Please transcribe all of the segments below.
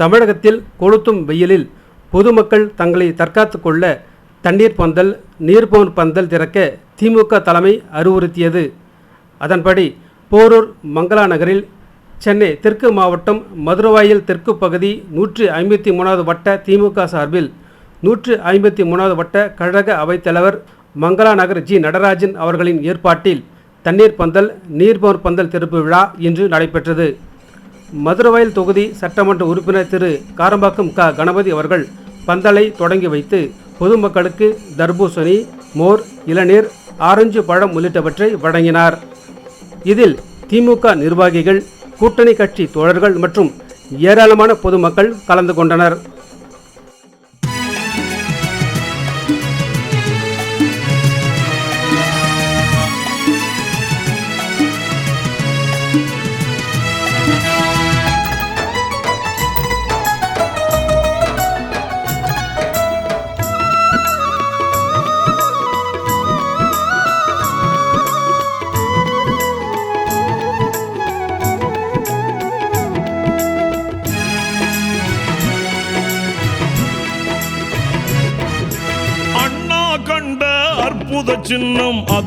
தமிழகத்தில் கொளுத்தும் வெயிலில் பொதுமக்கள் தங்களை தற்காத்து கொள்ள தண்ணீர் பந்தல் நீர்போன் பந்தல் திறக்க திமுக தலைமை அறிவுறுத்தியது. அதன்படி போரூர் மங்களா நகரில் சென்னை தெற்கு மாவட்டம் மதுரவாயில் தெற்கு பகுதி நூற்றி ஐம்பத்தி மூணாவது வட்ட திமுக சார்பில் நூற்று ஐம்பத்தி மூணாவது வட்ட கழக அவைத்தலைவர் மங்களா நகர் ஜி. நடராஜன் அவர்களின் ஏற்பாட்டில் தண்ணீர் பந்தல் நீர்போர் பந்தல் திறப்பு விழா இன்று நடைபெற்றது. மதுரவாயல் தொகுதி சட்டமன்ற உறுப்பினர் திரு. காரம்பாக்கம் க. கணபதி அவர்கள் பந்தலை தொடங்கி வைத்து பொதுமக்களுக்கு தர்பூசணி மோர் இளநீர் ஆரஞ்சு பழம் உள்ளிட்டவற்றை வழங்கினார். இதில் திமுக நிர்வாகிகள் கூட்டணி கட்சி தோழர்கள் மற்றும் ஏராளமான பொதுமக்கள் கலந்து கொண்டனர்.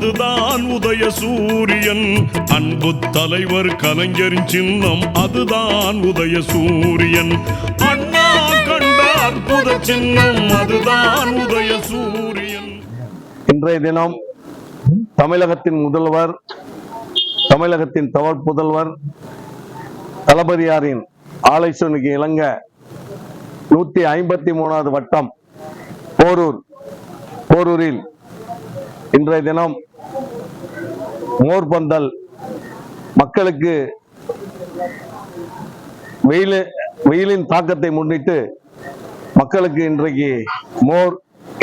அதுதான் உதய சூரியன். அன்பு தலைவர் கலைஞரின் சின்னம் அதுதான் உதய சூரியன். அண்ணா கண்ட அற்புத சின்னம் அதுதான் உதய சூரியன். இன்றைய தினம் தமிழகத்தின் முதல்வர் தமிழகத்தின் தவற் புதல்வர் தளபதியாரின் ஆலோசனைக்கு இணங்க நூத்தி ஐம்பத்தி மூணாவது வட்டம் போரூர் போரூரில் இன்றைய தினம் மோர்பந்தல் மக்களுக்கு வெயில் வெயிலின் தாக்கத்தை முன்னிட்டு மக்களுக்கு இன்றைக்கு மோர்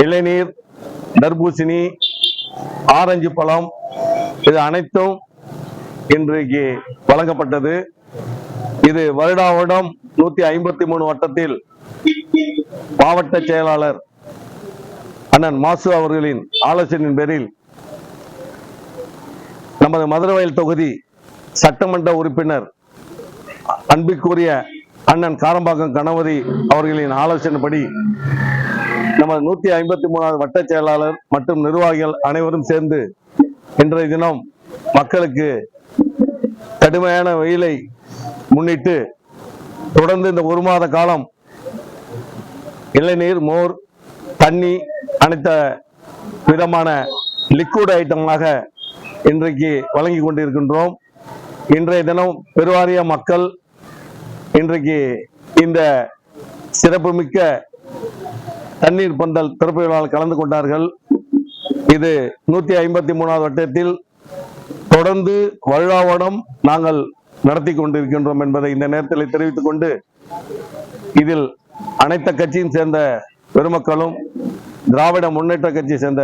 இளநீர் தர்பூசணி ஆரஞ்சு பழம் இது அனைத்தும் இன்றைக்கு வழங்கப்பட்டது. இது வருடா வருடம் நூத்தி ஐம்பத்தி மூணு வட்டத்தில் மாவட்ட செயலாளர் அண்ணன் மாசு அவர்களின் ஆலோசனையின் பேரில் நமது மதுரவயல் தொகுதி சட்டமன்ற உறுப்பினர் அன்பிற்குரிய அண்ணன் காரம்பாக்கம் கணபதி அவர்களின் ஆலோசனைப்படி நமது நூத்தி ஐம்பத்தி மூணாவது வட்ட செயலாளர் மற்றும் நிர்வாகிகள் அனைவரும் சேர்ந்து இன்றைய தினம் மக்களுக்கு கடுமையான வெயிலை முன்னிட்டு தொடர்ந்து இந்த ஒரு மாத காலம் இளநீர் மோர் தண்ணி அனைத்த விதமான லிக்விட் ஐட்டமாக இன்றைக்கு வழங்கி கொண்டிருக்கின்றோம். இன்றைய தினம் பெருவாரிய மக்கள் இன்றைக்கு இந்த சிறப்புமிக்க தண்ணீர் பந்தல் திறப்பு விழாவில் கலந்து கொண்டார்கள். இது நூத்தி ஐம்பத்தி மூணாவது வட்டத்தில் தொடர்ந்து வருடாவடம் நாங்கள் நடத்தி கொண்டிருக்கின்றோம் என்பதை இந்த நேரத்தில் தெரிவித்துக் கொண்டு இதில் அனைத்து கட்சியும் சேர்ந்த பெருமக்களும் திராவிட முன்னேற்ற கட்சியை சேர்ந்த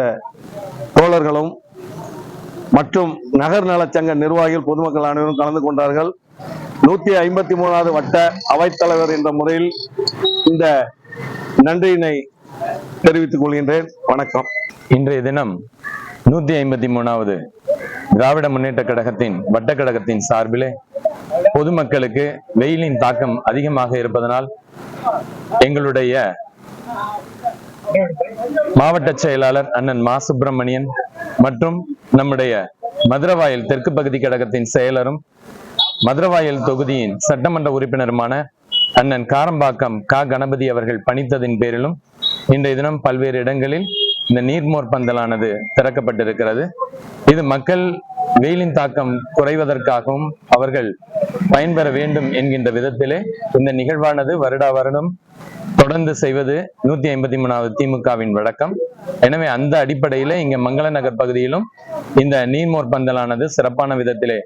தோழர்களும் மற்றும் நகர் நலச்சங்க நிர்வாகிகள் பொதுமக்கள் அனைவரும் கலந்து கொண்டார்கள். நூத்தி ஐம்பத்தி மூணாவது வட்ட அவைத்தலைவர் என்ற முறையில் இந்த நன்றியினை தெரிவித்துக் கொள்கின்றேன். வணக்கம். இன்றைய தினம் நூத்தி ஐம்பத்தி மூணாவது திராவிட முன்னேற்ற கழகத்தின் வட்ட கழகத்தின் சார்பிலே பொதுமக்களுக்கு வெயிலின் தாக்கம் அதிகமாக இருப்பதனால் எங்களுடைய மாவட்ட செயலாளர் அண்ணன் மா சுப்பிரமணியன் மற்றும் நம்முடைய மதுரவாயல் தெற்கு பகுதி கழகத்தின் செயலரும் மதுரவாயல் தொகுதியின் சட்டமன்ற உறுப்பினருமான அண்ணன் காரம்பாக்கம் கா கணபதி அவர்கள் பணித்ததின் பேரிலும் இன்றைய தினம் பல்வேறு இடங்களில் இந்த நீர்மோர் பந்தலானது திறக்கப்பட்டிருக்கிறது. இது மக்கள் வெயிலின் தாக்கம் குறைவதற்காகவும் அவர்கள் பயன்பெற வேண்டும் என்கின்ற விதத்திலே இந்த நிகழ்வானது வருடா வருடம் தொடர்ந்து செய்வது நூத்தி ஐம்பத்தி மூணாவது திமுகவின் வழக்கம். எனவே அந்த அடிப்படையில இங்க மங்கள நகர் பகுதியிலும் இந்த நீர்மோர் பந்தலானது சிறப்பான விதத்திலே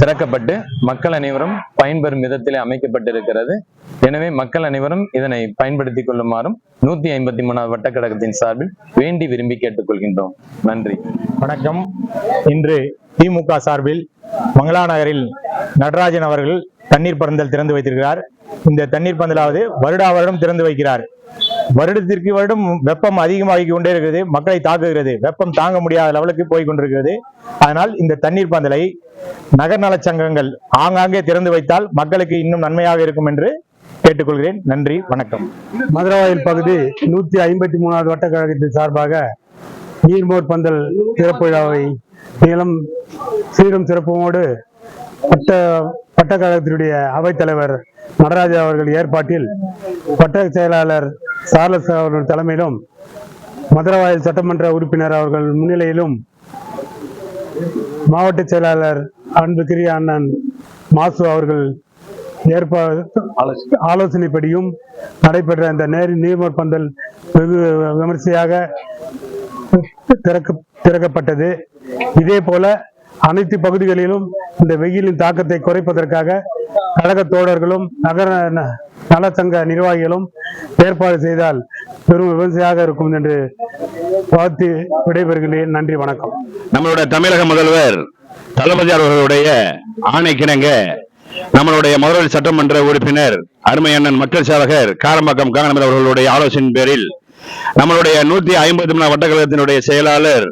திறக்கப்பட்டு மக்கள் அனைவரும் பயன்பெறும் விதத்திலே அமைக்கப்பட்டிருக்கிறது. எனவே மக்கள் அனைவரும் இதனை பயன்படுத்திக் கொள்ளுமாறும் நூத்தி ஐம்பத்தி மூணாவது வட்டக்கழகத்தின் சார்பில் வேண்டி விரும்பி கேட்டுக்கொள்கின்றோம். நன்றி. வணக்கம். இன்று திமுக சார்பில் மங்களா நகரில் நடராஜன் அவர்கள் தண்ணீர் பந்தல் திறந்து வைத்திருக்கிறார். இந்த தண்ணீர் பந்தலாவது வருடா வருடம் திறந்து வைக்கிறார். வருடத்திற்கு வருடம் வெப்பம் அதிகமாகி கொண்டே இருக்கிறது மக்களை தாக்குகிறது. வெப்பம் தாங்க முடியாத லெவலுக்கு போய் கொண்டிருக்கிறது. அதனால் இந்த தண்ணீர் பந்தலை நகர் நலச் சங்கங்கள் ஆங்காங்கே திறந்து வைத்தால் மக்களுக்கு இன்னும் நன்மையாக இருக்கும் என்று கேட்டுக்கொள்கிறேன். நன்றி வணக்கம். மதுரவாயில் பகுதி நூத்தி ஐம்பத்தி மூணாவது வட்டக்கழகத்தின் சார்பாக நீர்மோர் பந்தல் திறப்பு விழாவை நீளம் சீரும் சிறப்புமோடு பட்ட பட்டக்கழகத்தினுடைய அவைத்தலைவர் நடராஜா அவர்கள் ஏற்பாட்டில் வட்ட செயலாளர் சார்லஸ் அவர்கள் தலைமையிலும் மதுரவாயில் சட்டமன்ற உறுப்பினர் அவர்கள் முன்னிலையிலும் மாவட்ட செயலாளர் அன்புக்குரிய அண்ணன் மாசு அவர்கள் ஏற்பா ஆலோசனைப்படியும் நடைபெற்ற இந்த நேர் நீர்மோர் பந்தல் வெகு விமர்சையாக திறக்க திறக்கப்பட்டது. இதே போல அனைத்து பகுதிகளிலும் இந்த வெயிலின் தாக்கத்தை குறைப்பதற்காக கழக தோழர்களும் நகர நலச்சங்க நிர்வாகிகளும் ஏற்பாடு செய்தால் பெரும் விமர்சையாக இருக்கும் என்று வாழ்த்து விடைபெறுகிறேன். நன்றி வணக்கம். நம்மளுடைய தமிழக முதல்வர் தளபதி அவர்களுடைய ஆணைக்கிணங்க நம்மளுடைய மதுரை சட்டமன்ற உறுப்பினர் அருமை அண்ணன் மக்கள் சேவகர் காரம்பாக்கம் காங்கனமர் அவர்களுடைய ஆலோசனை பேரில் நம்மளுடைய நூத்தி ஐம்பத்தி மூணு வட்டக்கழகத்தினுடைய செயலாளர்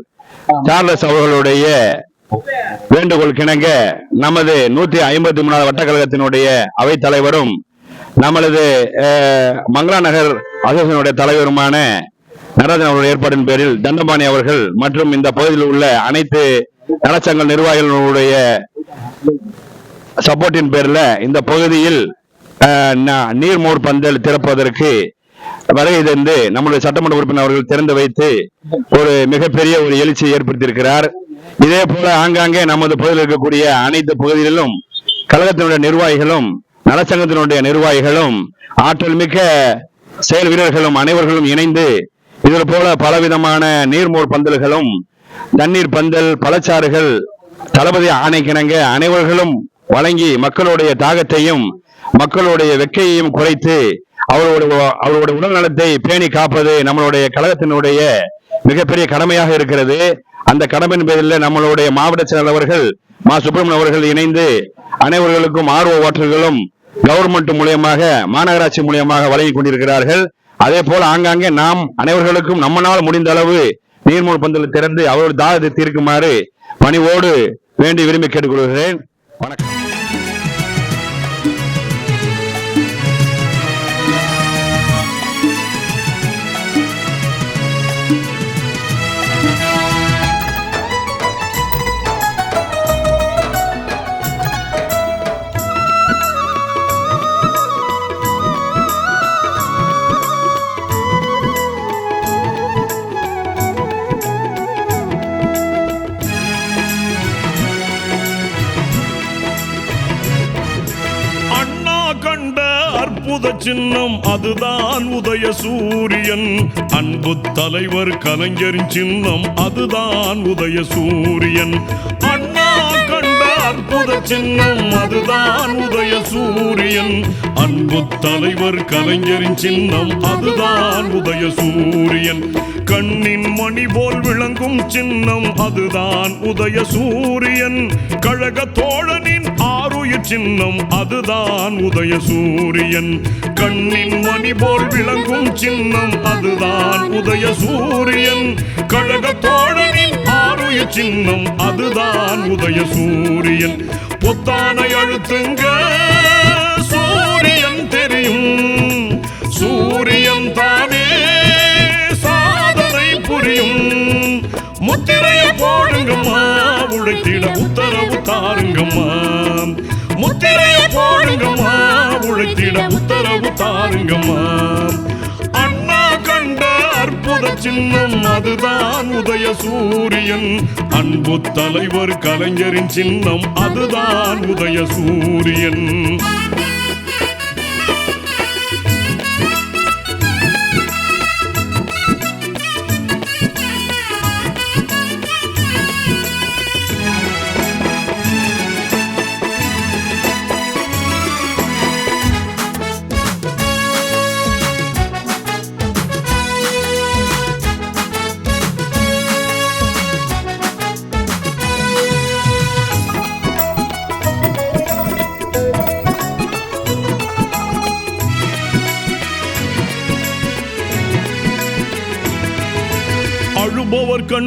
சார்லஸ் அவர்களுடைய வேண்டுகோள் கிணங்க நமது நூத்தி ஐம்பத்தி மூணாவது வட்டக்கழகத்தினுடைய அவை தலைவரும் நமது மங்களா நகர் அசோசியனுடைய தலைவருமான நடராஜன் அவருடைய ஏற்பாட்டின் பேரில் தண்டபாணி அவர்கள் மற்றும் இந்த பகுதியில் உள்ள அனைத்து நலச்சங்க நிர்வாகிகளுடைய சப்போர்ட்டின் பேர்ல இந்த பகுதியில் அஹ், ந- நீர்மோர் பந்தல் திறப்பதற்கு வருகை தந்து நம்முடைய சட்டமன்ற உறுப்பினர் அவர்கள் திறந்து வைத்து ஒரு மிகப்பெரிய ஒரு எழுச்சியை ஏற்படுத்தியிருக்கிறார். இதே போல ஆங்காங்கே நமது பகுதியில் இருக்கக்கூடிய அனைத்து பகுதிகளிலும் கழகத்தினுடைய நிர்வாகிகளும் நலச்சங்கத்தினுடைய நிர்வாகிகளும் ஆற்றல் மிக்க செயல் வீரர்களும் அனைவர்களும் இணைந்து இதில் போல பலவிதமான நீர்மூர் பந்தல்களும் தண்ணீர் பந்தல் பழச்சாறுகள் தளபதி ஆணைக்கிணங்க அனைவர்களும் வழங்கி மக்களுடைய தாகத்தையும் மக்களுடைய வெக்கையையும் குறைத்து அவர்களுடைய அவர்களுடைய உடல் நலத்தை பேணி காப்பது நம்மளுடைய கழகத்தினுடைய மிகப்பெரிய கடமையாக இருக்கிறது. அந்த கடமையின் பேரில் நம்மளுடைய மாவட்ட செயலாளர்கள் மா. சுப்பிரமணியன் அவர்கள் இணைந்து அனைவர்களுக்கும் ஆர்வ ஓட்டர்களும் கவர்மெண்ட் மூலியமாக மாநகராட்சி மூலியமாக வழங்கி கொண்டிருக்கிறார்கள். அதே போல ஆங்காங்கே நாம் அனைவர்களுக்கும் நம்மளால் முடிந்த அளவு நீர்மூல் பந்தல் திறந்து அவர்கள் தாகத்தை தீர்க்குமாறு பணிவோடு வேண்டி விரும்பி கேட்டுக்கொள்கிறேன். வணக்கம். சின்னம் அதுதான் உதய சூரியன் அன்பு தலைவர் கலைஞரின் சின்னம் அதுதான் உதய சூரியன் அண்ணா கண் அற்புத சின்னம் அதுதான் உதய சூரியன். அன்பு தலைவர் கலைஞரின் சின்னம் அதுதான் உதய சூரியன். கண்ணின் மணி போல் விளங்கும் சின்னம் அதுதான் உதய சூரியன். கழக தோழனின் ஆறுயிர் சின்னம் அதுதான் உதய சூரியன். கண்ணின் மணி போல் விளங்கும் சின்னம் அதுதான் உதய சூரியன். கழக தோழனின் கோயில் சின்னம் அதுதான் உதய சூரியன். பொத்தானை அழுத்துங்க. சூரியன் தெரியும். சூரியன் தானே சாதனை புரியும். முத்திரைய போடுங்கம்மா. உழைத்திட உத்தரவு தாருங்கம்மா. முத்திரைய போடுங்கம்மா. உழைத்திட உத்தரவு தாருங்கம்மா. சின்னம் அதுதான் உதய சூரியன். அன்பு தலைவர் கலைஞரின் சின்னம் அதுதான் உதய சூரியன்.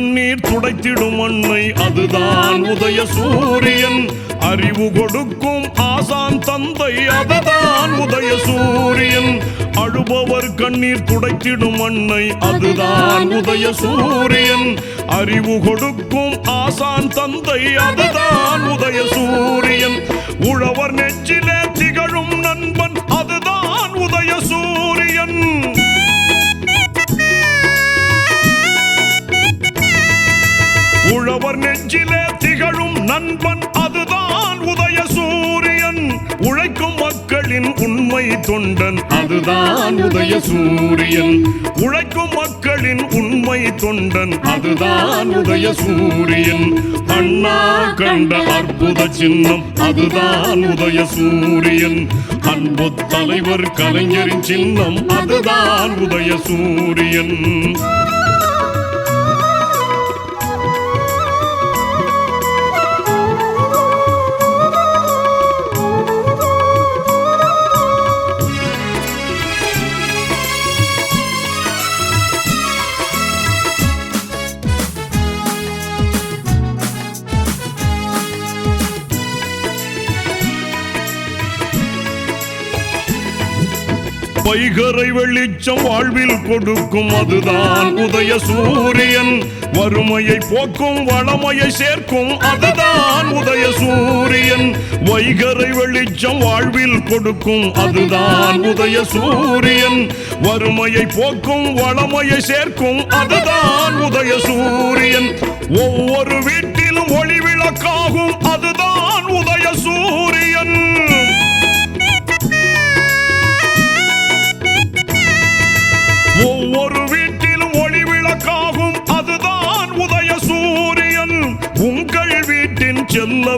கண்ணீர் துடைத்திடும் அன்னை அதுதான் உதய சூரியன். அறிவு கொடுக்கும் ஆசான் தந்தை அதுதான் உதய சூரியன். அழுபவர் கண்ணீர் துடைத்திடும் மண்ணை அதுதான் உதய சூரியன். அறிவு கொடுக்கும் ஆசான் தந்தை அதுதான் உதய சூரியன். உழவர் நெஞ்சிலே திகழும் தொண்டன் அதுதான் உதய சூரியன். உழைக்கும் மக்களின் உண்மை தொண்டன் அதுதான் உதய சூரியன். அண்ணா கண்ட அற்புத சின்னம் அதுதான் உதய சூரியன் அன்பு தலைவர் கலைஞரின் சின்னம் அதுதான் உதய சூரியன் வைகரை வெளிச்சம் வாழ்வில் கொடுக்கும் அதுதான் உதய சூரியன். வறுமையை போக்கும் வளமையை சேர்க்கும் அதுதான் உதய சூரியன். வைகரை வெளிச்சம் வாழ்வில் கொடுக்கும் அதுதான் உதய சூரியன். வறுமையை போக்கும் வளமையை சேர்க்கும் அதுதான் உதய சூரியன். ஒவ்வொரு வீட்டிலும் ஒளி விளக்காகும் அதுதான் உதய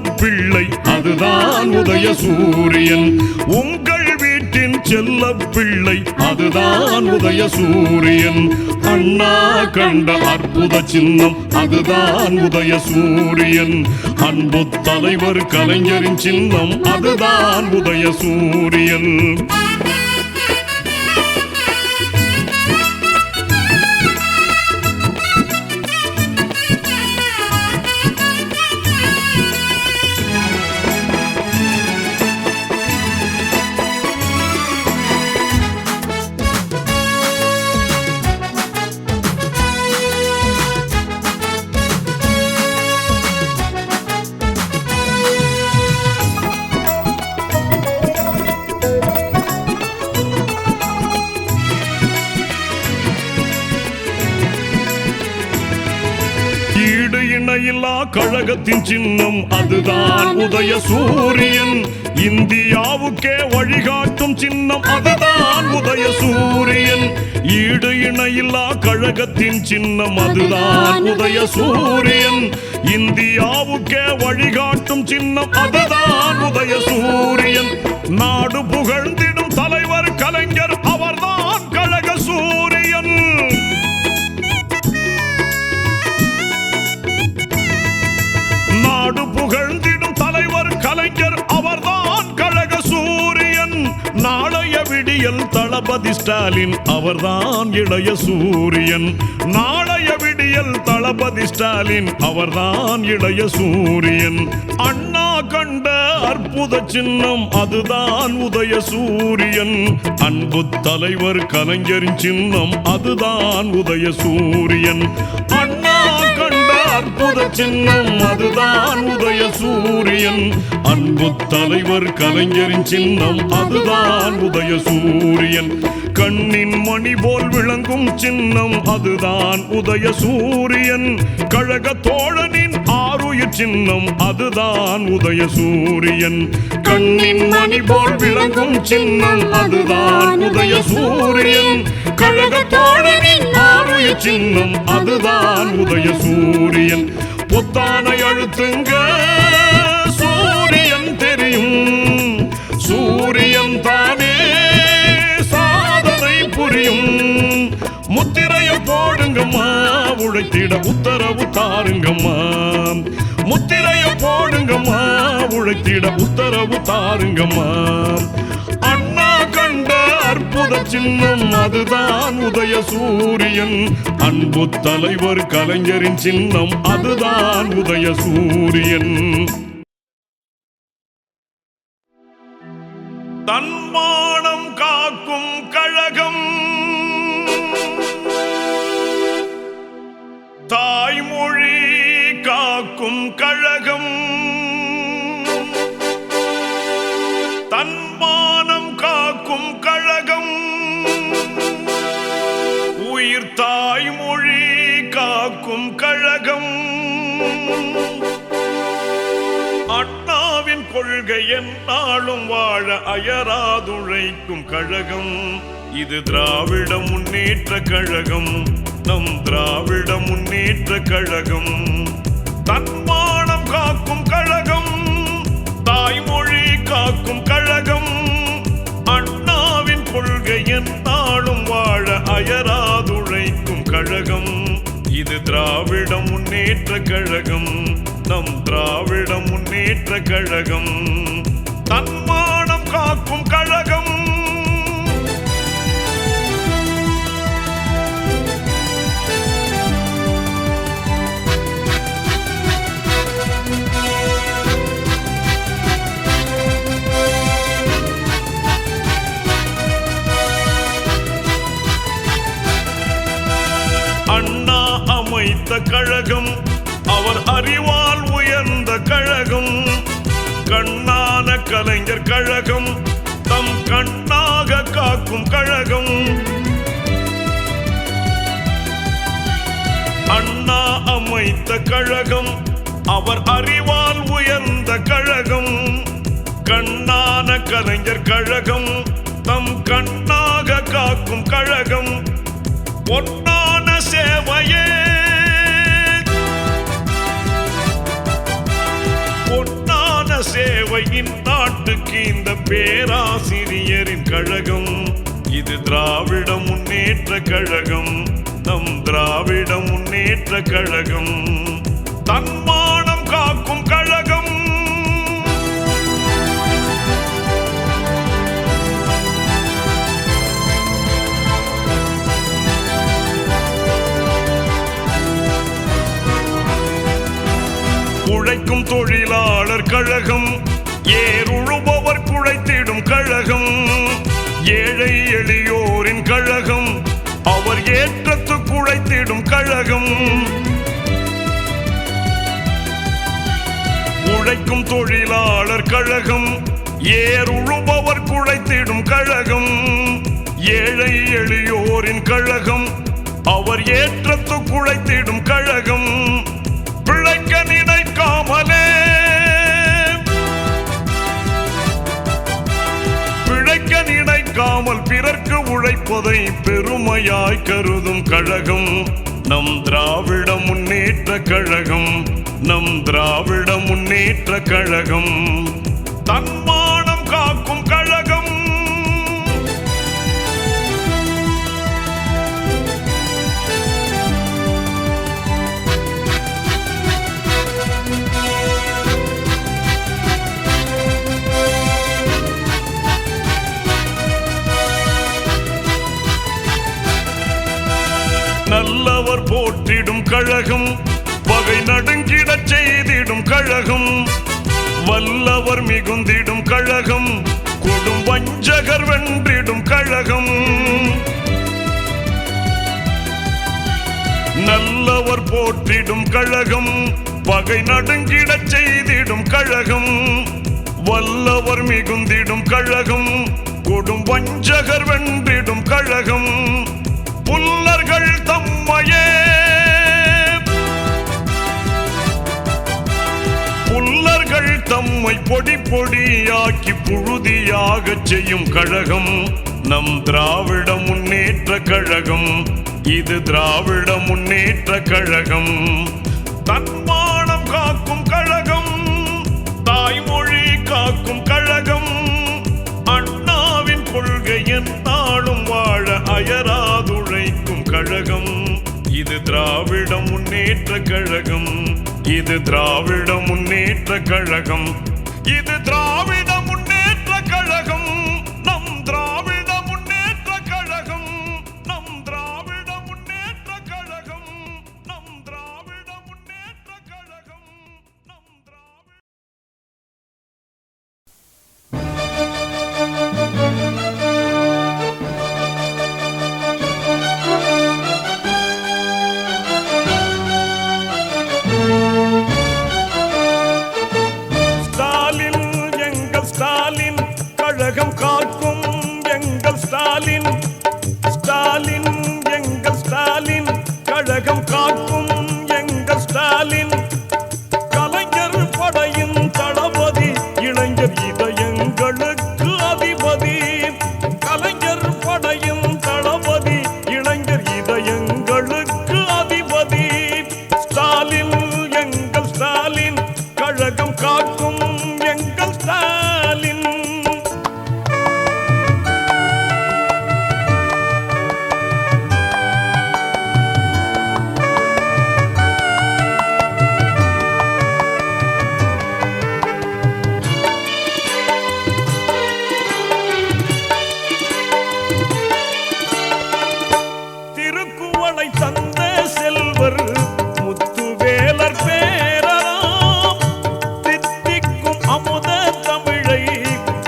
பிள்ளை அதுதான் உதய சூரியன். உங்கள் வீட்டின் செல்ல பிள்ளை அதுதான் உதய சூரியன். அண்ணா கண்ட அற்புத சின்னம் அதுதான் உதய சூரியன். அன்பு தலைவர் கலைஞரின் சின்னம் அதுதான் உதய சூரியன். கழகத்தின் சின்னம் அதுதான் உதய சூரியன். இந்தியாவுக்கே வழிகாட்டும் சின்னம் அதுதான் உதய சூரியன். ஈடு இணையில்லா கழகத்தின் சின்னம் அதுதான் உதய சூரியன். இந்தியாவுக்கே வழிகாட்டும் சின்னம் அதுதான் உதய தளபதி ஸ்டாலின் அவர்தான் இளைய சூரியன். நாளைய விடியல் தளபதி ஸ்டாலின் அவர்தான் இளைய சூரியன். அண்ணா கண்ட அற்புத சின்னம் அதுதான் உதய சூரியன். அன்பு தலைவர் கலைஞரின் சின்னம் அதுதான் உதய சூரியன். அண்ணா அற்புத சின்னம் அதுதான் உதய சூரியன். அன்பு தலைவர் கலைஞரின் சின்னம் அதுதான் உதய சூரியன். கண்ணின் மணி போல் விளங்கும் சின்னம் அதுதான் உதய சூரியன். கழக தோழனின் சின்னம் அதுதான் உதய சூரியன் கண்ணின் மணி போல் விளங்கும் சின்னம் அதுதான் உதய சூரியன் கழக தோழனின் ஆருயிர் சின்னம் அதுதான் உதய சூரியன் பொத்தானை அழுத்துங்க. போடுங்கம்மா. உழைத்திட உத்தரவு தாருங்கம்மா. முத்திரைய போடுங்கம்மா. உழைத்திட உத்தரவு தாருங்கம்மா. அண்ணா கண்ட அற்புத சின்னம் அதுதான் உதய சூரியன். அன்பு தலைவர் கலைஞரின் சின்னம் அதுதான் உதய சூரியன். தன்மானம் காக்கும் கழகம் தாய்மொழி காக்கும் கழகம். தன்மானம் காக்கும் கழகம். உயிர் தாய்மொழி காக்கும் கழகம். அண்ணாவின் கொள்கை என்னாலும் வாழ அயராதுழைக்கும் கழகம். இது திராவிட முன்னேற்ற கழகம். நம் திராவிட முன்னேற்ற கழகம். தன்மானம் காக்கும் கழகம். தாய்மொழி காக்கும் கழகம். அண்ணாவின் கொள்கை என்னாலும் வாழ அயராதுழைக்கும் கழகம். இது திராவிட முன்னேற்ற கழகம். நம் திராவிட முன்னேற்ற கழகம். தன்மானம் காக்கும் கழகம். கலைஞர் கழகம் தம் கண்ணாக காக்கும் கழகம். அண்ணா அமைத்த கழகம் அவர் அறிவால் உயர்ந்த கழகம். கண்ணான கலைஞர் கழகம் தம் கண்ணாக காக்கும் கழகம். பொன்னான சேவையே. பொன்னான நாட்டுக்கு இந்த பேராசிரியரின் கழகம். இது திராவிட முன்னேற்ற கழகம். நம் திராவிட முன்னேற்ற கழகம். தன்மானம் காக்கும் கழகம். உழைக்கும் தொழிலாளர் கழகம். ஏறுழுபவர் குழைத்திடும் கழகம்? ஏழை எளியோரின் கழகம். அவர் ஏற்றத்து குழைத்திடும் கழகம். உழைக்கும் தொழிலாளர் கழகம். ஏறுழுபவர் குழைத்திடும் கழகம். ஏழை எளியோரின் கழகம். அவர் ஏற்றத்து குழைத்திடும் கழகம். பிழைக்க நினைக்காமலே நினைக்காமல் பிறர்க்கு உழைப்பதை பெருமையாய் கருதும் கழகம். நம் திராவிட முன்னேற்ற கழகம். நம் திராவிட முன்னேற்ற கழகம். தன்மா போற்றிடும் கழகம். பகை நடுங்கிடச் செய்திடும் கழகம். வல்லவர் மிகுந்திடும் கழகம். கொடும் வஞ்சகர் வென்றிடும் கழகம். நல்லவர் போற்றிடும் கழகம். பகை நடுங்கிடச் செய்திடும் கழகம். வல்லவர் மிகுந்திடும் கழகம். கொடும் வஞ்சகர் வென்றிடும் கழகம். தம்மை பொடி பொடியாக்கி புழுதியாக செய்யும் கழகம். நம் திராவிட முன்னேற்ற கழகம். இது திராவிட முன்னேற்ற கழகம். தன்மானம் காக்கும் கழகம். தாய்மொழி காக்கும் கழகம். அண்ணாவின் கொள்கை என்னாலும் வாழ அயராதுழைக்கும் கழகம். இது திராவிட முன்னேற்ற கழகம். இது திராவிட முன்னேற்ற கழகம். இது திராவிட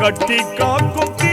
கட்டி காக்கும்